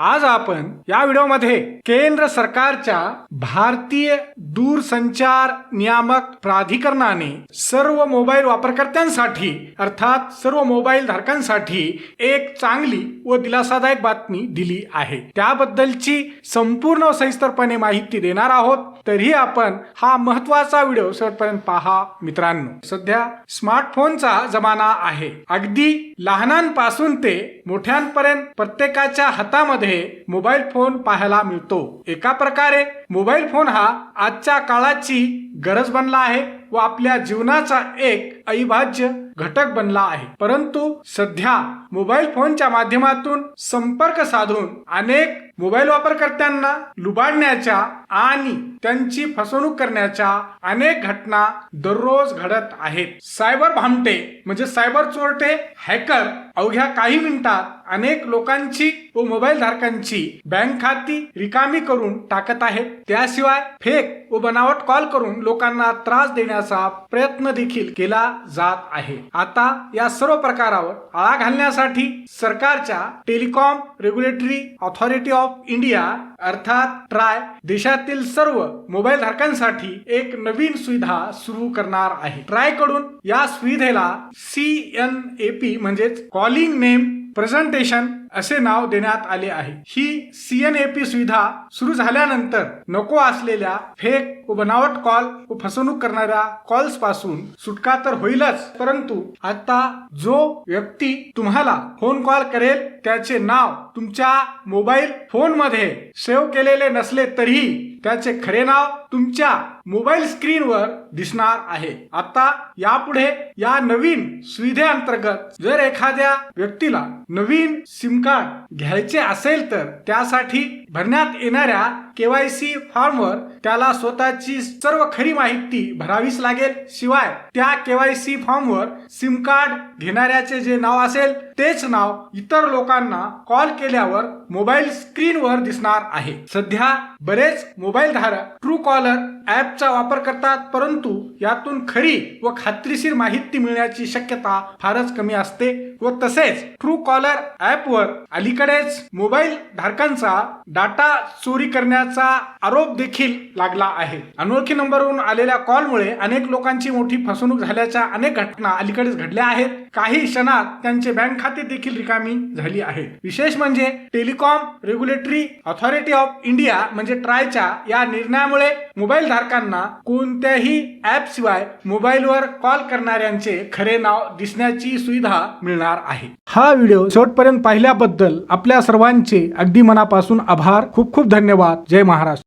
आज आपण या व्हिडिओमध्ये केंद्र सरकारच्या भारतीय दूरसंचार नियामक प्राधिकरणाने सर्व मोबाईल वापरकर्त्यांसाठी अर्थात सर्व मोबाईल धारकांसाठी एक चांगली व दिलासादायक बातमी दिली आहे. त्याबद्दलची संपूर्ण सविस्तरपणे माहिती देणार आहोत. तरीही आपण हा महत्त्वाचा व्हिडिओ शेवटपर्यंत पहा मित्रांनो. सध्या स्मार्टफोनचा जमाना आहे. अगदी लहानांपासून ते मोठ्यांपर्यंत प्रत्येकाच्या हातामध्ये मोबाईल फोन पाहायला मिळतो. एका प्रकारे मोबाईल फोन हा आजच्या काळाची गरज बनला आहे व आपल्या जीवनाचा एक अविभाज्य घटक बनला आहे. परंतु सध्या मोबाईल फोनच्या माध्यमातून संपर्क साधून अनेक मोबाईल वापरकर्त्यांना लुबाडण्याच्या आणि त्यांची फसवणूक करण्याच्या अनेक घटना दररोज घडत आहेत. सायबर भामटे म्हणजे सायबर चोरटे हॅकर अवघ्या काही मिनिटात अनेक लोकांची व मोबाईल धारकांची बँक खाती रिकामी करून टाकत आहेत. त्याशिवाय फेक व बनावट कॉल करून लोकांना त्रास देण्याचा प्रयत्न देखील केला जात आहे. आता या सर्व प्रकारावर आळा घालण्यासाठी सरकारच्या telecom regulatory authority of India अर्थात ट्राय देशातील सर्व मोबाईल धारकांसाठी एक नवीन सुविधा सुरू करणार आहे. ट्रायकडून या सुविधेला सी एन ए पी म्हणजेच कॉलिंग नेम प्रेझेंटेशन असे नाव देण्यात आले आहे. ही सी एन ए पी सुविधा सुरू झाल्यानंतर नको असलेल्या फेक व बनावट कॉल व फसवणूक करणाऱ्या कॉल्सपासून सुटका तर होईलच परंतु आता जो व्यक्ती तुम्हाला फोन कॉल करेल त्याचे नाव तुमच्या मोबाईल फोनमध्ये सेव्ह केलेले नसले तरीही त्याचे खरे नाव तुमच्या मोबाईल स्क्रीनवर दिसणार आहे. आता यापुढे या नवीन सुविधेअंतर्गत जर एखाद्या व्यक्तीला नवीन सिम कार्ड घ्यायचे असेल तर त्यासाठी भरण्यात येणाऱ्या केवायसी फॉर्मवर त्याला स्वतःची सर्व खरी माहिती भरावीच लागेल. शिवाय त्या केवायसी फॉर्मवर सिम कार्ड घेणाऱ्याचे जे नाव असेल तेच नाव इतर लोकांना कॉल केल्यावर मोबाईल स्क्रीनवर दिसणार आहे. सध्या बरेच मोबाईल धारक ट्रू कॉलर ऍपचा वापर करतात परंतु यातून खरी व खात्रीशीर माहिती मिळण्याची शक्यता फारच कमी असते व तसेच ट्रू कॉलर ऍपवर अलीकडेच मोबाईल धारकांचा डाटा चोरी असल्याचा आरोप देखील लागला आहे. अनोळखी नंबरवरून आलेल्या कॉलमुळे अनेक लोकांची मोठी फसवणूक झाल्याच्या अनेक घटना अलीकडेच घडल्या आहेत. काही क्षणात त्यांचे बँक खाते देखील रिकामी झाली आहेत. विशेष म्हणजे telecom regulatory authority of India म्हणजे ट्रायच्या या निर्णयामुळे मोबाईल धारकांना कोणत्याही ऍप शिवाय मोबाईलवर कॉल करणाऱ्यांचे खरे नाव दिसण्याची सुविधा मिळणार आहे. हा व्हिडिओ शेवटपर्यंत पाहिल्याबद्दल आपल्या सर्वांचे अगदी मनापासून आभार. खूप खूप धन्यवाद. जय महाराष्ट्र.